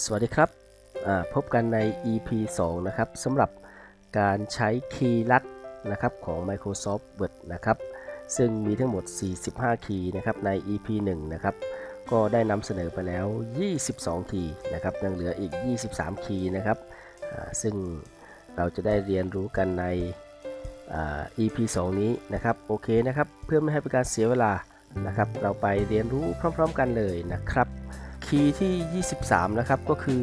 สวัสดีครับพบกันใน EP 2 นะครับสำหรับการใช้คีย์ลัดนะครับของ Microsoft Word นะครับ ซึ่งมีทั้งหมด 45 คีย์นะครับใน EP 1 นะครับ ก็ได้นำเสนอไปแล้ว 22 คีย์นะครับยังเหลืออีก 23 คีย์นะครับ ซึ่งเราจะได้เรียนรู้กันใน EP 2 นี้นะครับ โอเคนะครับ เพื่อไม่ให้เป็นการเสียเวลานะครับ เราไปเรียนรู้พร้อม ๆ กันเลยนะครับ คีย์ที่ 23 นะครับ ก็คือ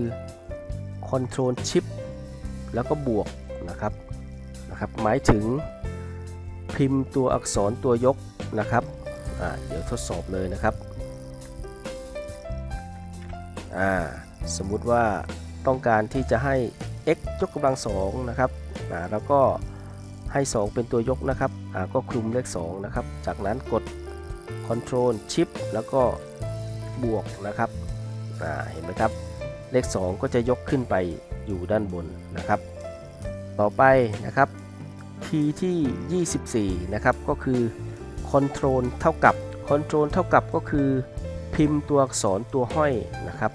Control Shift แล้วก็บวกนะครับนะครับ หมายถึงพิมพ์ตัวอักษรตัวยกนะครับเดี๋ยวทดสอบเลยนะครับสมมุติว่าต้องการที่จะให้ x ยกกำลังสองนะครับแล้วก็ให้ 2 เป็นตัวยกนะครับก็คลุมเลข2นะครับ จากนั้นกด Control Shift แล้วก็บวกนะครับ อ่าเห็นไหมครับ เลข 2 ก็จะยกขึ้นไปอยู่ด้านบนนะครับ ต่อไปนะครับ คีย์ที่ 24 นะครับ ก็คือ Control เท่ากับ Control เท่ากับก็คือพิมพ์ตัวอักษรตัวห้อยนะครับ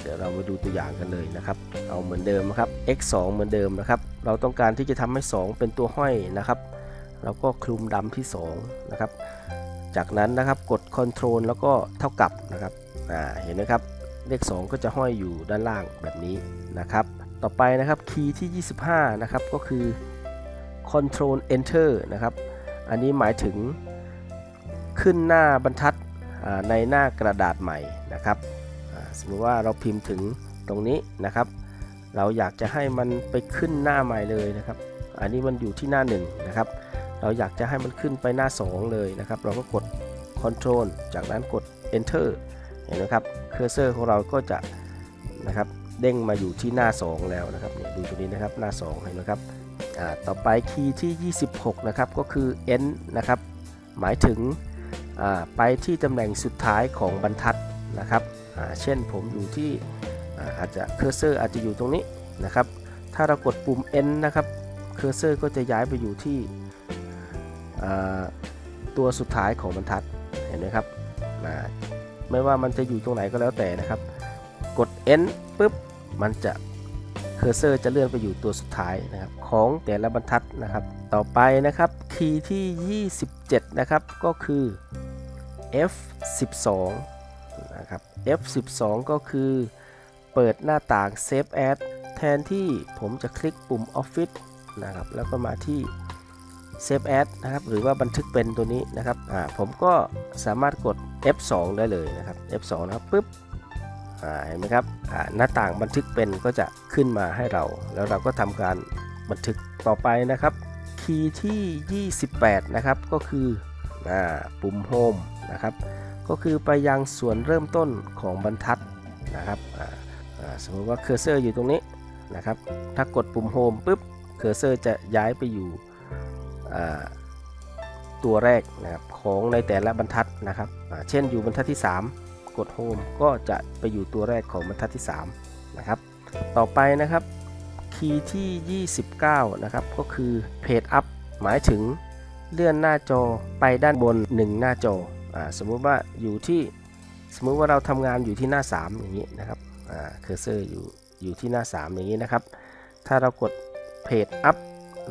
เดี๋ยวเรามาดูตัวอย่างกันเลยนะครับ เอาเหมือนเดิมนะครับ x 2เหมือนเดิมนะครับ เราต้องการที่จะทำให้ 2 เป็นตัวห้อยนะครับ เราก็คลุมดำที่2นะครับ จากนั้นนะครับกด Control แล้วก็เท่ากับนะครับ อ่าเห็นไหมครับเลข 2 ก็จะห้อยอยู่ด้านล่างแบบนี้นะครับ ต่อไปนะครับคีย์ที่ 25 นะครับก็คือ Control Enter นะครับ อันนี้หมายถึงขึ้นหน้าบรรทัดในหน้ากระดาษใหม่นะครับสมมติว่าเราพิมพ์ถึงตรงนี้นะครับ เราอยากจะให้มันไปขึ้นหน้าใหม่เลยนะครับ อันนี้มันอยู่ที่หน้า1นะครับ เราอยากจะให้มันขึ้นไปหน้า 2 เลยนะครับ เราก็กด Control จากนั้นกด Enter เห็นไหมครับเคอร์เซอร์ของเราก็จะนะครับเด้งมาอยู่ที่หน้า 2 แล้วนะครับเนี่ยดูตรงนี้นะครับหน้า 2 เห็นไหมครับต่อไปคีย์ที่ 26 นะครับก็คือ n นะครับหมายถึงไปที่ตำแหน่งสุดท้ายของบรรทัดนะครับเช่นผมอยู่ที่อาจจะเคอร์เซอร์อาจจะอยู่ตรงนี้นะครับถ้าเรากดปุ่ม n นะครับเคอร์เซอร์ก็จะย้ายไปอยู่ที่ตัวสุดท้ายของบรรทัดเห็นไหมครับ ไม่ว่ามันจะอยู่ตรงไหนก็แล้วแต่นะครับ กด N ปุ๊บมันจะเคอร์เซอร์จะเลื่อนไปอยู่ตัวสุดท้ายนะครับของแต่ละบรรทัดนะครับ ต่อไปนะครับคีย์ที่ 27 นะครับก็คือ F12 นะครับ F12 ก็คือเปิดหน้าต่าง Save As แทนที่ผมจะคลิกปุ่ม Office นะครับแล้วก็มาที่ Save As นะครับหรือว่าบันทึกเป็นตัวนี้นะครับอ่าผมก็สามารถกด F2 ได้เลยนะครับ F2 นะครับปุ๊บอ่าเห็นไหมครับอ่าหน้าต่างบันทึกเป็นก็จะขึ้นมาให้เรา แล้วเราก็ทำการบันทึกต่อไปนะครับ คีย์ที่ 28 นะครับก็คืออ่าปุ่ม Home นะครับก็คือไปยังส่วนเริ่มต้นของบรรทัดนะครับสมมติว่าเคอร์เซอร์อยู่ตรงนี้นะครับ ถ้ากดปุ่ม Home ปุ๊บ เคอร์เซอร์จะย้ายไปอยู่ ตัวแรกนะครับของในแต่ละบรรทัดนะครับ เช่นอยู่บรรทัดที่ 3 กด Home ก็จะไปอยู่ตัวแรกของบรรทัดที่3นะครับ ต่อไปนะครับคีย์ที่ 29 นะครับ ก็คือ Page Up หมายถึงเลื่อนหน้าจอไปด้านบน 1 หน้าจออาสมมุติว่าอยู่ที่สมมุติว่าเราทำงานอยู่ที่หน้า 3 อย่างนี้นะครับเคอร์เซอร์อยู่อยู่ที่หน้า 3 อย่างนี้นะครับ ถ้าเรากด Page Up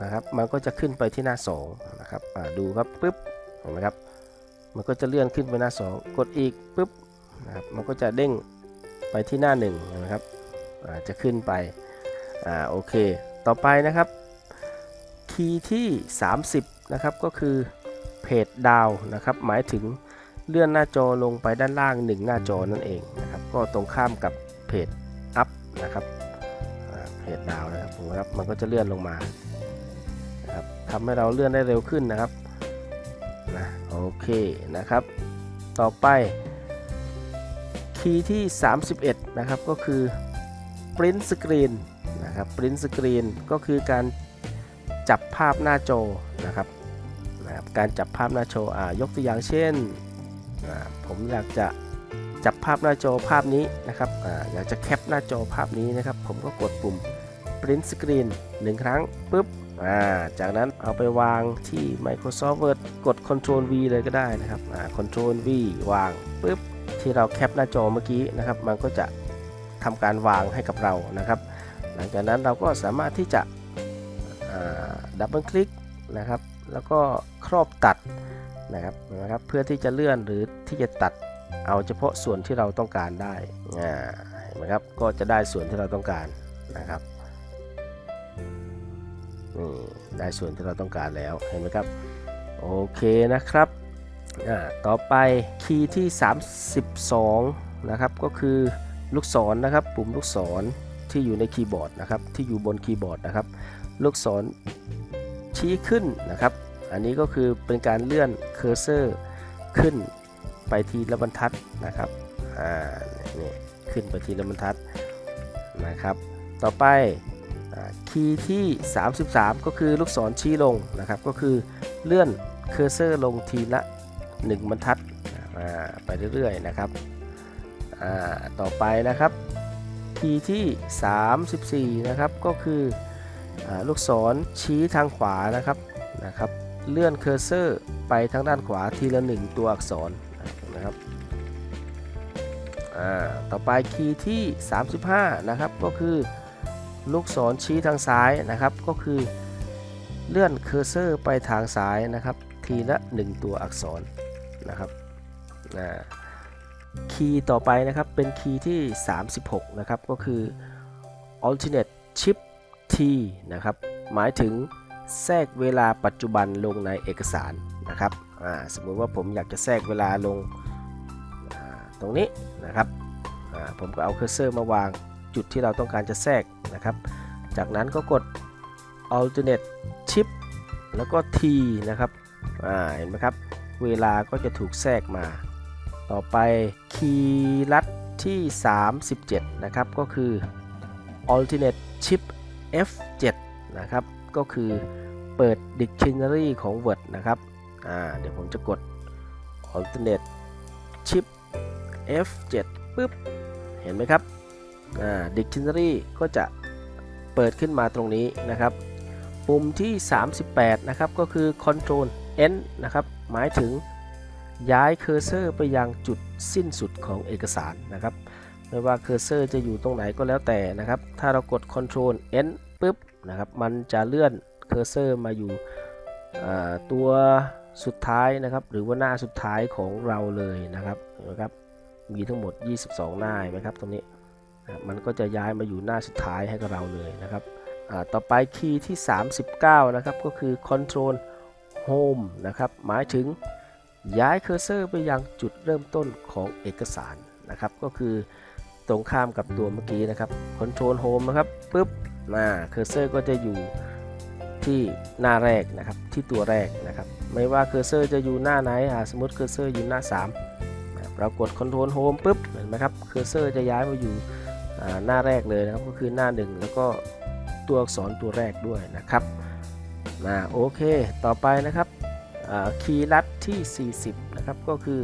นะครับ มันก็จะขึ้นไปที่หน้า2นะครับดูครับปุ๊บเห็นไหมครับ มันก็จะเลื่อนขึ้นไปหน้า 2 กดอีกปุ๊บนะครับ มันก็จะเด้งไปที่หน้า1เห็นไหมครับจะขึ้นไปอ่าโอเค ต่อไปนะครับ คีย์ที่ 30 นะครับ ก็คือเพจดาวนะครับ หมายถึงเลื่อนหน้าจอลงไปด้านล่าง 1 หน้าจอนั่นเองนะครับ ก็ตรงข้ามกับเพจอัพนะครับเพจดาวนะครับผมครับ มันก็จะเลื่อนลงมา ทำให้เราเลื่อนได้เร็วขึ้นนะครับนะโอเคนะครับ ต่อไปคีย์ที่ 31 นะครับก็คือ print screen นะครับ print screen ก็คือการจับภาพหน้าจอนะครับนะครับ การจับภาพหน้าจออ่ายกตัวอย่างเช่น ผมอยากจะจับภาพหน้าจอภาพนี้นะครับออยากจะแคปหน้าจอภาพนี้นะครับ ผมก็กดปุ่ม print screen หนึ่งครั้งปุ๊บ อ่าจากนั้นเอาไปวางที่ Microsoft Word กด Ctrl V เลยก็ได้นะครับอ่า Ctrl V วางปุ๊บที่เราแคปหน้าจอเมื่อกี้นะครับ มันก็จะทำการวางให้กับเรานะครับ หลังจากนั้นเราก็สามารถที่จะดับเบิลคลิกนะครับ แล้วก็ครอบตัดนะครับนะครับ เพื่อที่จะเลื่อนหรือที่จะตัดเอาเฉพาะส่วนที่เราต้องการได้เห็นไหมครับ ก็จะได้ส่วนที่เราต้องการนะครับ นี่ได้ส่วนที่เราต้องการแล้วเห็นไหมครับ โอเคนะครับต่อไปคีย์ที่ 32 นะครับ ก็คือลูกศรนะครับ ปุ่มลูกศรที่อยู่ในคีย์บอร์ดนะครับ ที่อยู่บนคีย์บอร์ดนะครับ ลูกศรชี้ขึ้นนะครับ อันนี้ก็คือเป็นการเลื่อนเคอร์เซอร์ขึ้นไปทีละบรรทัดนะครับ อ่า นี่ขึ้นไปทีละบรรทัดนะครับ ต่อไป คีย์ที่ 33 ก็คือลูกศรชี้ลงนะครับก็คือเลื่อนเคอร์เซอร์ลงทีละ 1 บรรทัดไปเรื่อยๆนะครับต่อไปนะครับคีย์ที่ 34 นะครับก็คืออลูกศรชี้ทางขวานะครับนะครับเลื่อนเคอร์เซอร์ไปทางด้านขวาทีละ 1 ตัวอักษรนะครับต่อไปคีย์ที่ 35 นะครับก็คือ ลูกศรชี้ทางซ้ายนะครับ ก็คือเลื่อนเคอร์เซอร์ไปทางซ้ายนะครับ ทีละ 1 ตัวอักษรนะครับคีย์ต่อไปนะครับเป็นคีย์ที่ 36 นะครับ ก็คือ alternate shift t นะครับ หมายถึงแทรกเวลาปัจจุบันลงในเอกสารนะครับสมมุติว่าผมอยากจะแทรกเวลาลงตรงนี้นะครับผมก็เอาเคอร์เซอร์มาวาง จุดที่เราต้องการจะแทรกนะครับ จากนั้นก็กด alternate shift แล้วก็ t นะครับอ่าเห็นไหมครับ เวลาก็จะถูกแทรกมา ต่อไปคีย์ลัดที่ 37 นะครับ ก็คือ alternate shift F7 นะครับ ก็คือเปิด dictionary ของ Word นะครับอ่าเดี๋ยวผมจะกด alternate shift F7 ปึ๊บ เห็นไหมครับ dictionary ก็จะเปิดขึ้นมาตรงนี้นะครับ ปุ่มที่ 38 นะครับ ก็คือ control N นะครับ หมายถึงย้ายเคอร์เซอร์ไปยังจุดสิ้นสุดของเอกสารนะครับ ไม่ว่าเคอร์เซอร์จะอยู่ตรงไหนก็แล้วแต่นะครับ ถ้าเรากด Ctrl N ปุ๊บนะครับ มันจะเลื่อนเคอร์เซอร์มาอยู่ตัวสุดท้ายนะครับ หรือว่าหน้าสุดท้ายของเราเลยนะครับเห็นไหมครับ มีทั้งหมด 22 หน้าเห็นไหมครับตรงนี้ มันก็จะย้ายมาอยู่หน้าสุดท้ายให้กับเราเลยนะครับต่อไปคีย์ที่ 39 นะครับ ก็คือ Control Home นะครับ หมายถึงย้ายเคอร์เซอร์ไปยังจุดเริ่มต้นของเอกสารนะครับ ก็คือตรงข้ามกับตัวเมื่อกี้นะครับ Control Home นะครับปุ๊บมาเคอร์เซอร์ก็จะอยู่ที่หน้าแรกนะครับ ที่ตัวแรกนะครับ ไม่ว่าเคอร์เซอร์จะอยู่หน้าไหนสมมติเคอร์เซอร์อยู่หน้า3นะครับเรากด Control Home ปุ๊บเห็นไหมครับ เคอร์เซอร์จะย้ายมาอยู่ หน้าแรกเลยนะครับก็คือหน้า 1 แล้วก็ตัวอักษรตัวแรกด้วยนะครับนะโอเคต่อไปนะครับคีย์ลัดที่ 40 นะครับ ก็คือ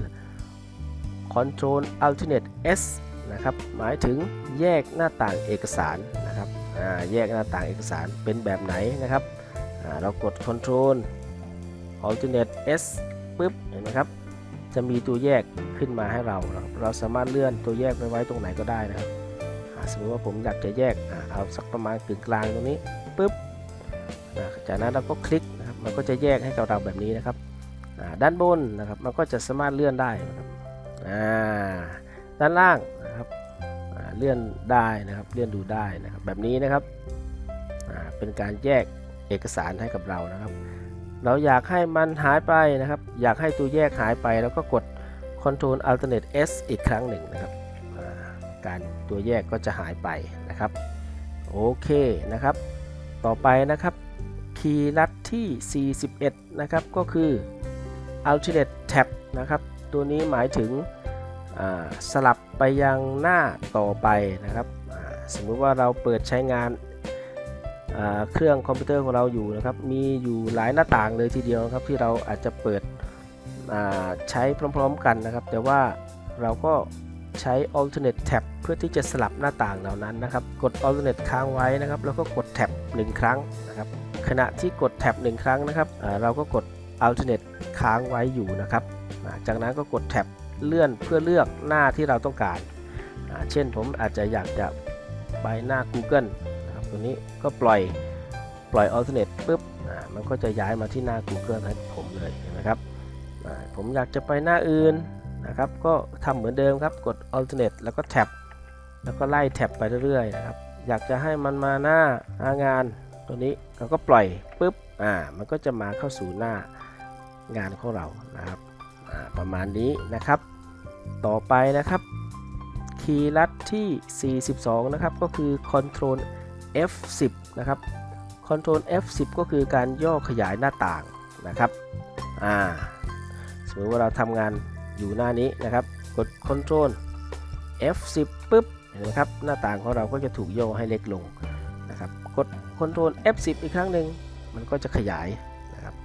Control Alternate S นะครับ หมายถึงแยกหน้าต่างเอกสารนะครับแยกหน้าต่างเอกสารเป็นแบบไหนนะครับ เรากด Control Alternate S ปุ๊บเห็นไหมครับ จะมีตัวแยกขึ้นมาให้เรา เราสามารถเลื่อนตัวแยกไปไว้ตรงไหนก็ได้นะครับ สมมติว่าผมอยากจะแยกอเอาสักประมาณกึ่งกลางตรงนี้ปุ๊บจากนั้นเราก็คลิกนะครับมันก็จะแยกให้กับเราแบบนี้นะครับด้านบนนะครับมันก็จะสามารถเลื่อนได้นะครับด้านล่างนะครับเลื่อนได้นะครับเลื่อนดูได้นะครับแบบนี้นะครับเป็นการแยกเอกสารให้กับเรานะครับ เราอยากให้มันหายไปนะครับ อยากให้ตัวแยกหายไป แล้วก็กด Ctrl Alternate S อีกครั้งหนึ่งนะครับ การตัวแยกก็จะหายไปนะครับโอเคนะครับ ต่อไปนะครับคีย์ลัดที่ 41 นะครับ ก็คือ Alternate Tab นะครับ ตัวนี้หมายถึงสลับไปยังหน้าต่อไปนะครับสมมุติว่าเราเปิดใช้งานเครื่องคอมพิวเตอร์ของเราอยู่นะครับ มีอยู่หลายหน้าต่างเลยทีเดียวครับที่เราอาจจะเปิดใช้พร้อมๆกันนะครับ แต่ว่าเราก็ใช้ alternate tab พื่อที่จะสลับหน้าต่างเหล่านั้นนะครับ กด alternate ค้างไว้นะครับ แล้วก็กด tab 1ครั้งนะครับ ขณะที่กด tab 1ครั้งนะครับเราก็กด alternate ค้างไว้อยู่นะครับ จากนั้นก็กด tab เลื่อนเพื่อเลือกหน้าที่เราต้องการ เช่นผมอาจจะอยากจะไปหน้า Google นะครับตัวนี้ก็ปล่อยปล่อย alternate ปุ๊บมันก็จะย้ายมาที่หน้า Google ให้ผมเลยนไหมครับผมอยากจะไปหน้าอื่นนะครับ ก็ทำเหมือนเดิมครับ กด alternate แล้วก็แท็บ แล้วก็ไล่แท็บไปเรื่อยๆนะครับอยากจะให้มันมาหน้าหน้างานตัวนี้เราก็ปล่อยปุ๊บอ่ามันก็จะมาเข้าสู่หน้างานของเรานะครับอ่าประมาณนี้นะครับ ต่อไปนะครับ คีย์ลัดที่ 42 นะครับ ก็คือ Ctrl F10 นะครับ Ctrl F10 ก็คือการย่อขยายหน้าต่างนะครับอ่าสมมติว่าเราทำงานอยู่หน้านี้นะครับ กด Ctrl F10 ปุ๊บ เห็นไหมครับหน้าต่างของเราก็จะถูกย่อให้เล็กลงนะครับกด Ctrl F10 อีกครั้งหนึ่งมันก็จะขยายนะครับ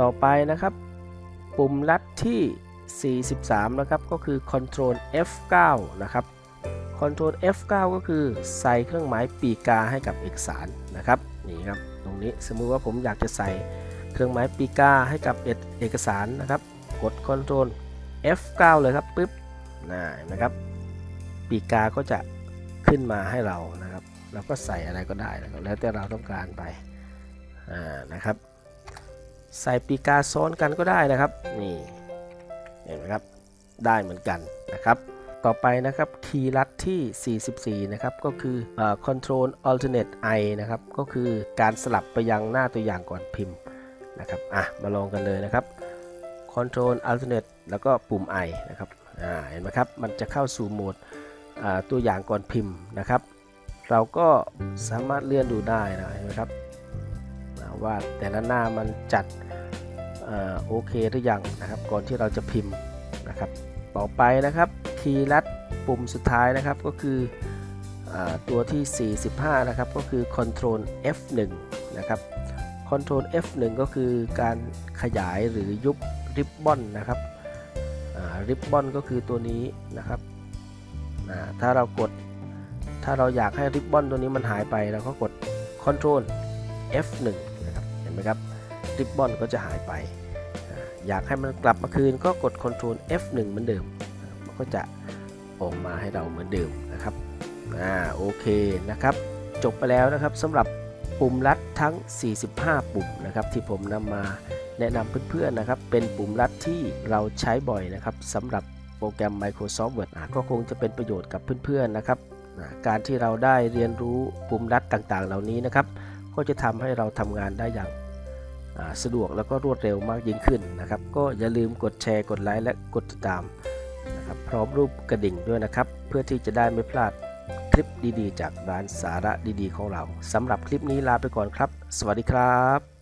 ต่อไปนะครับ ปุ่มลัดที่ 43 นะครับ ก็คือ Ctrl F9 นะครับ Ctrl F9 ก็คือใส่เครื่องหมายปีกาให้กับเอกสารนะครับนี่ครับตรงนี้สมมุติว่าผมอยากจะใส่เครื่องหมายปีกาให้กับเอกสารนะครับ กด Ctrl F9 เลยครับปึ๊บนะเห็นไหมครับ ปีกาก็จะขึ้นมาให้เรานะครับ เราก็ใส่อะไรก็ได้นะครับแล้วแต่เราต้องการไปนะครับ ใส่ปีกาซ้อนกันก็ได้นะครับนี่เห็นไหมครับได้เหมือนกันนะครับต่อไปนะครับคีย์ลัดที่ 44 นะครับ ก็คืออ control alternate i นะครับ ก็คือการสลับไปยังหน้าตัวอย่างก่อนพิมพ์นะครับอะมาลองกันเลยนะครับ control alternate แล้วก็ปุ่ม i นะครับอ่าเห็นไหมครับ มันจะเข้าสู่โหมด ตัวอย่างก่อนพิมพ์นะครับ เราก็สามารถเลื่อนดูได้นะเห็นไหมครับว่าแต่ละหน้ามันจัดอโอเคหรือยังนะครับ ก่อนที่เราจะพิมพ์นะครับ ต่อไปนะครับคีย์ลัดปุ่มสุดท้ายนะครับก็คืออตัวที่ 45 นะครับ ก็คือ Ctrl F1 นะครับ Ctrl F1 ก็คือการขยายหรือยุบริบบอนนะครับริบบอนก็คือตัวนี้นะครับ ถ้าเรากด ถ้าเราอยากให้ริบบอนตัวนี้มันหายไปเราก็กด Ctrl F1 นะครับ เห็นไหมครับ ริบบอนก็จะหายไป อยากให้มันกลับมาคืนก็กด Ctrl F1 เหมือนเดิม มันก็จะออกมาให้เราเหมือนเดิมนะครับ อ่า โอเคนะครับ จบไปแล้วนะครับสำหรับปุ่มลัดทั้ง 45 ปุ่มนะครับที่ผมนำมาแนะนำเพื่อนๆนะครับ เป็นปุ่มลัดที่เราใช้บ่อยนะครับสำหรับ โปรแกรม Microsoft Word อะก็คงจะเป็นประโยชน์กับเพื่อนๆนะครับ การที่เราได้เรียนรู้ปุ่มลัดต่างๆ เหล่านี้นะครับ ก็จะทำให้เราทำงานได้อย่างสะดวกแล้วก็รวดเร็วมากยิ่งขึ้นนะครับ ก็อย่าลืมกดแชร์กดไลค์และกดติดตามนะครับพร้อมรูปกระดิ่งด้วยนะครับ เพื่อที่จะได้ไม่พลาดคลิปดีๆ จากร้านสาระดีๆ ของเราสำหรับคลิปนี้ลาไปก่อนครับ สวัสดีครับ